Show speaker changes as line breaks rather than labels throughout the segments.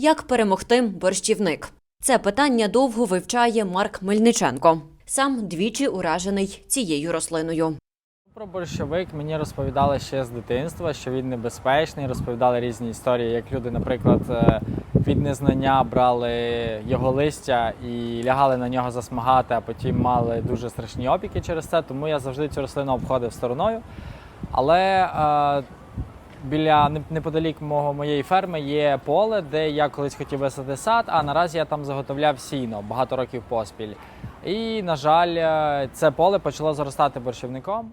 Як перемогти борщівник? Це питання довго вивчає Марк Мельниченко. Сам двічі уражений цією рослиною.
Про борщовик мені розповідали ще з дитинства, що він небезпечний. Розповідали різні історії, як люди, наприклад, е, від незнання брали його листя і лягали на нього засмагати, а потім мали дуже страшні опіки через це. Тому я завжди цю рослину обходив стороною. Але е, біля неподалік мого моєї ферми є поле, де я колись хотів висадити сад, а наразі я там заготовляв сіно багато років поспіль. І, на жаль, е, це поле почало заростати борщівником.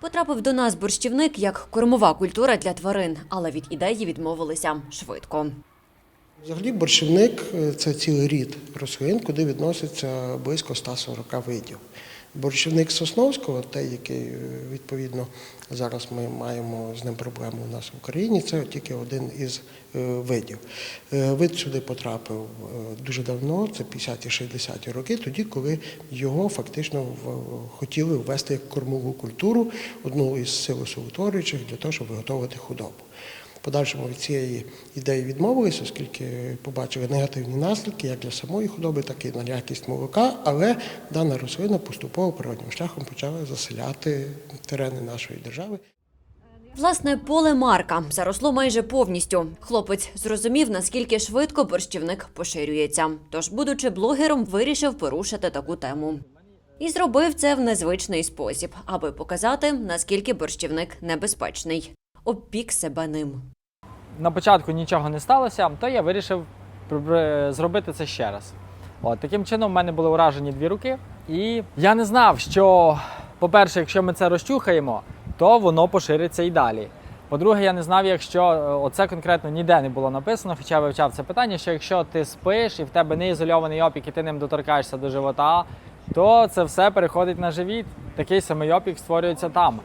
Потрапив до нас борщівник як кормова культура для тварин, але від ідеї відмовилися швидко.
Взагалі борщівник е, це цілий рід рослин, куди відноситься близько 140 видів. Борщівник Сосновського, той, який е, відповідно зараз ми маємо з ним проблему у нас в Україні, це тільки один із е, видів. Е, Вид сюди потрапив дуже давно, це 50-60-ті роки, тоді, коли його фактично хотіли ввести як кормову культуру, одну із силосоутворюючих для того, щоб виготовити худобу. Подальшому від цієї ідеї відмовилися, оскільки побачили негативні наслідки як для самої худоби, так і на якість молока. Але дана рослина поступово природним шляхом почала заселяти терени нашої держави.
Власне, поле Марка заросло майже повністю. Хлопець зрозумів, наскільки швидко борщівник поширюється. Тож, будучи блогером, вирішив порушити таку тему. І зробив це в незвичний спосіб, аби показати, наскільки борщівник небезпечний. Обпік себе ним.
На початку нічого не сталося, то я вирішив зробити це ще раз. От, таким чином, в мене були уражені дві руки, і я не знав, що, по-перше, якщо ми це розчухаємо, то воно пошириться і далі. По-друге, я не знав, якщо е, оце конкретно ніде не було написано, хоча вивчав це питання, що якщо ти спиш і в тебе не ізольований опік, і ти ним доторкаєшся до живота, то це все переходить на живіт. Такий самий опік створюється там.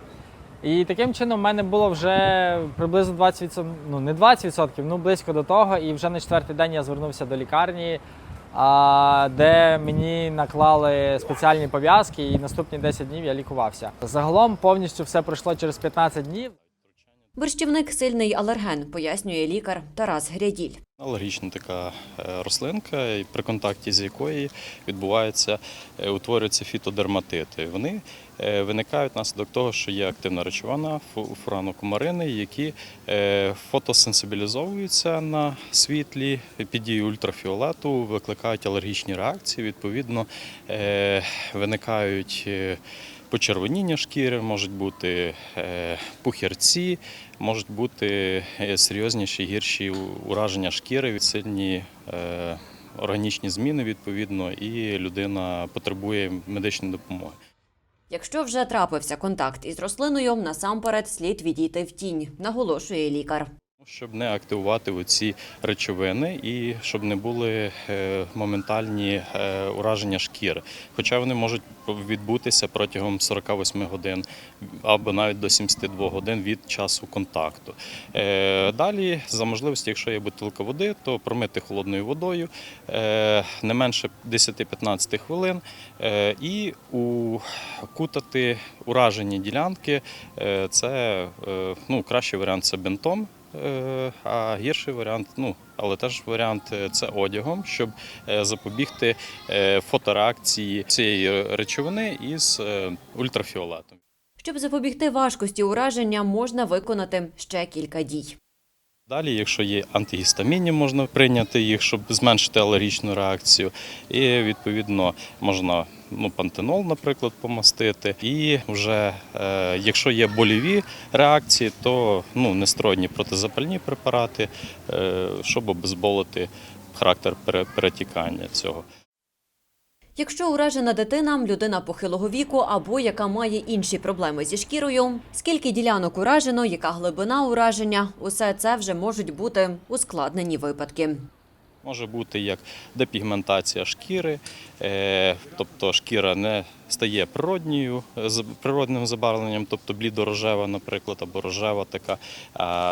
І таким чином в мене було вже приблизно 20%, ну не 20%, ну близько до того. І вже на четвертий день я звернувся до лікарні, а, де мені наклали спеціальні пов'язки, і наступні 10 днів я лікувався. Загалом повністю все пройшло через 15 днів.
Борщівник сильний алерген, пояснює лікар Тарас Гряділь.
Алергічна така е, рослинка, при контакті з якої відбувається, е, утворюються фітодерматити. Вони е, виникають внаслідок того, що є активна речовина фу- фуранокумарини, які фотосенсибілізовуються на світлі під дією ультрафіолету, викликають алергічні реакції. Відповідно, виникають. Почервоніння шкіри, можуть бути е, пухірці, можуть бути е, серйозніші гірші ураження шкіри, сильні е, органічні зміни відповідно, і людина потребує медичної допомоги.
Якщо вже трапився контакт із рослиною, насамперед слід відійти в тінь, наголошує лікар.
Щоб не активувати оці речовини і щоб не були е, моментальні е, ураження шкіри. Хоча вони можуть відбутися протягом 48 годин або навіть до 72 годин від часу контакту. Е, Далі, за можливості, якщо є бутилка води, то промити холодною водою не менше 10-15 хвилин і укутати уражені ділянки. Це ну, кращий варіант це бинтом. Е, А гірший варіант, ну але теж варіант е, це одягом, щоб е, запобігти фотореакції цієї речовини із ультрафіолетом.
Щоб запобігти важкості ураження, можна виконати ще кілька дій.
Далі, якщо є антигістамінні, можна прийняти їх, щоб зменшити алергічну реакцію. І відповідно можна ну, пантенол, наприклад, помастити. І вже е, якщо є боліві реакції, то ну, нестероїдні протизапальні препарати, е, щоб обезболити характер перетікання цього.
Якщо уражена дитина, людина похилого віку або яка має інші проблеми зі шкірою, скільки ділянок уражено, яка глибина ураження, усе це вже можуть бути ускладнені випадки.
Може бути як депігментація шкіри, е, тобто шкіра не стає природньою, з природним забарвленням, тобто блідорожева, наприклад, або рожева така,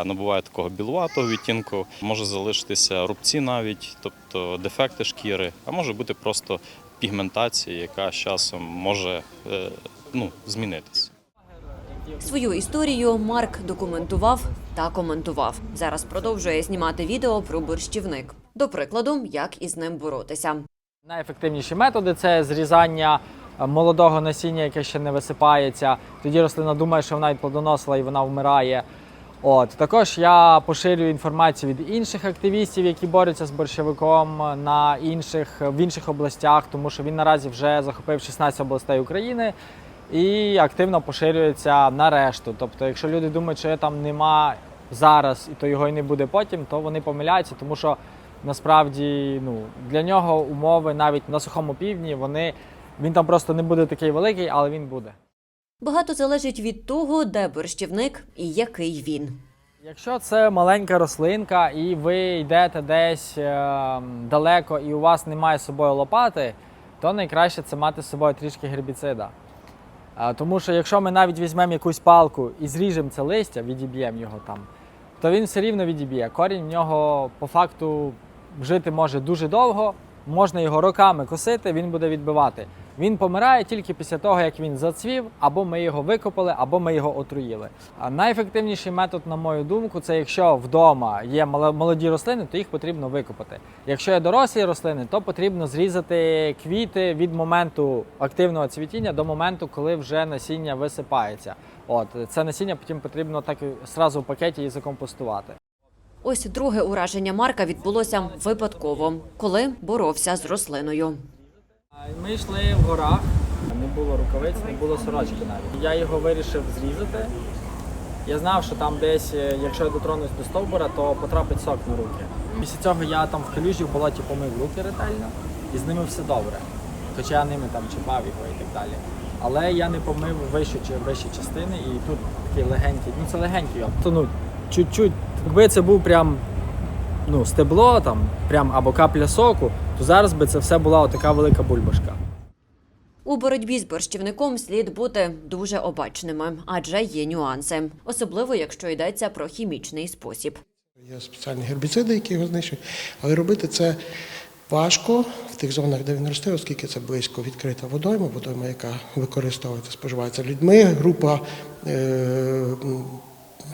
набуває такого білуватого відтінку. Може залишитися рубці навіть, тобто дефекти шкіри, а може бути просто пігментація, яка з часом може е, ну, змінитися.
Свою історію Марк документував та коментував. Зараз продовжує знімати відео про борщівник. До прикладу, як із ним боротися.
Найефективніші методи це зрізання е, молодого насіння, яке ще не висипається. Тоді рослина думає, що вона відплодоносила і вона вмирає. От також я поширюю інформацію від інших активістів, які борються з борщовиком на інших в інших областях, тому що він наразі вже захопив 16 областей України і активно поширюється на решту. Тобто, якщо люди думають, що там нема зараз, і то його і не буде потім, то вони помиляються, тому що насправді ну, для нього умови навіть на сухому півдні, вони він там просто не буде такий великий, але він буде.
Багато залежить від того, де борщівник і який він.
Якщо це маленька рослинка, і ви йдете десь е, далеко, і у вас немає з собою лопати, то найкраще це мати з собою трішки гербіцида. А, тому що якщо ми навіть візьмемо якусь палку і зріжемо це листя, відіб'ємо його там, то він все рівно відіб'є. Корінь в нього по факту жити може дуже довго, можна його роками косити, він буде відбивати. Він помирає тільки після того, як він зацвів, або ми його викопали, або ми його отруїли. А найефективніший метод, на мою думку, це якщо вдома є молоді рослини, то їх потрібно викопати. Якщо є дорослі рослини, то потрібно зрізати квіти від моменту активного цвітіння до моменту, коли вже насіння висипається. От це насіння потім потрібно так і зразу в пакеті і закомпостувати.
Ось друге ураження Марка відбулося випадково, коли боровся з рослиною.
Ми йшли в горах, не було рукавиць, не було сорочки навіть. Я його вирішив зрізати. Я знав, що там десь, е, якщо я дотронусь до стовбура, то потрапить сок на руки. Після цього я там в калюжі в болоті помив руки ретельно, і з ними все добре. Хоча я ними там чіпав його і так далі. Але я не помив вищу чи вищі частини, і тут такий легенький, ну це легенький, то ну чуть-чуть. Якби це був прям ну, стебло там, прям або капля соку, то зараз би це все була отака велика бульбашка.
У боротьбі з борщівником слід бути дуже обачними, адже є нюанси, особливо якщо йдеться про хімічний спосіб.
Є спеціальні гербіциди, які його знищують, але робити це важко в тих зонах, де він росте, оскільки це близько відкрита водойма, водойма, яка використовується, споживається людьми. Група е,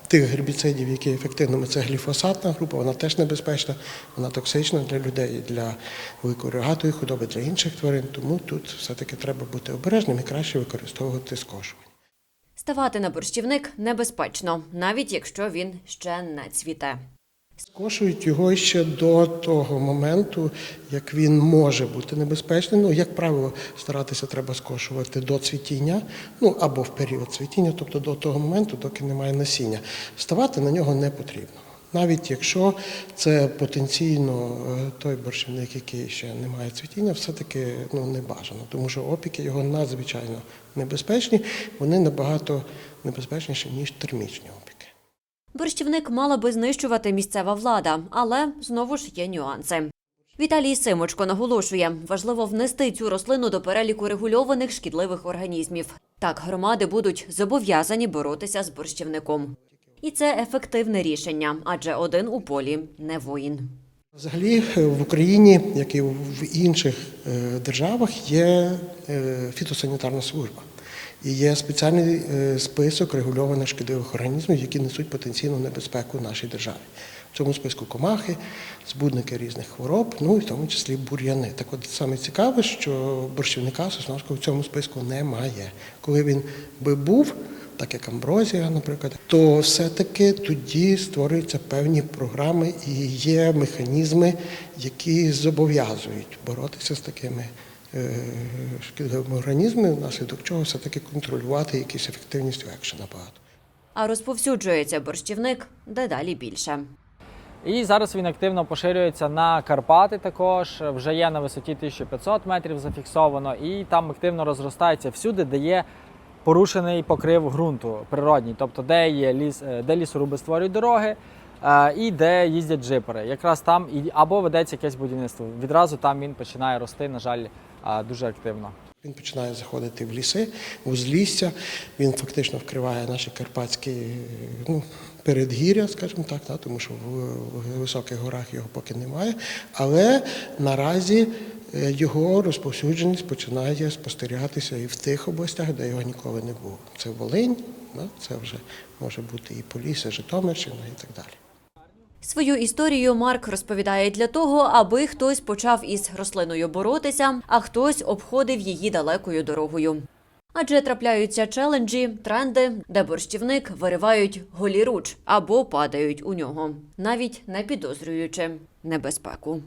тих гербіцидів, які ефективними, це гліфосатна група, вона теж небезпечна, вона токсична для людей, для великої рогатої худоби, для інших тварин. Тому тут все-таки треба бути обережним і краще використовувати скошування.
Ставати на борщівник небезпечно, навіть якщо він ще не цвіте.
Скошують його ще до того моменту, як він може бути небезпечним. Ну, як правило, старатися треба скошувати до цвітіння, ну або в період цвітіння, тобто до того моменту, доки немає насіння. Вставати на нього не потрібно. Навіть якщо це потенційно е, той борщівник, який ще не має цвітіння, все-таки ну, не бажано, тому що опіки його надзвичайно небезпечні, вони набагато небезпечніші, ніж термічні опіки.
Борщівник мала би знищувати місцева влада, але знову ж є нюанси. Віталій Симочко наголошує, важливо внести цю рослину до переліку регульованих шкідливих організмів. Так громади будуть зобов'язані боротися з борщівником. І це ефективне рішення, адже один у полі не воїн.
Взагалі е, в Україні, як і в інших е, державах, є е, фітосанітарна служба. І є спеціальний е, список регульованих шкідливих організмів, які несуть потенційну небезпеку нашій державі. В цьому списку комахи, збудники різних хвороб, ну і в тому числі бур'яни. Так от саме цікаве, що борщівника Сосновського в цьому списку немає. Коли він би був, так як амброзія, наприклад, то все-таки тоді створюються певні програми і є механізми, які зобов'язують боротися з такими е, шкідливими організмами, внаслідок чого все-таки контролювати якісь ефективність екшена багато.
А розповсюджується борщівник дедалі більше.
І зараз він активно поширюється на Карпати також. Вже є на висоті 1500 метрів зафіксовано, і там активно розростається всюди, де є порушений покрив ґрунту природній, тобто де є ліс, е, де лісоруби створюють дороги. е, І де їздять джипери, якраз там і або ведеться якесь будівництво. Відразу там він починає рости, на жаль, дуже активно.
Він починає заходити в ліси, в узлісся. Він фактично вкриває наші карпатські ну, передгір'я, скажімо так, да, тому що в, високих горах його поки немає. Але наразі е, його розповсюдженість починає спостерігатися і в тих областях, де його ніколи не було. Це Волинь, це вже може бути і Полісся, Житомирщина і так далі.
Свою історію Марк розповідає для того, аби хтось почав із рослиною боротися, а хтось обходив її далекою дорогою. Адже трапляються челенджі, тренди, де борщівник виривають голіруч або падають у нього, навіть не підозрюючи небезпеку.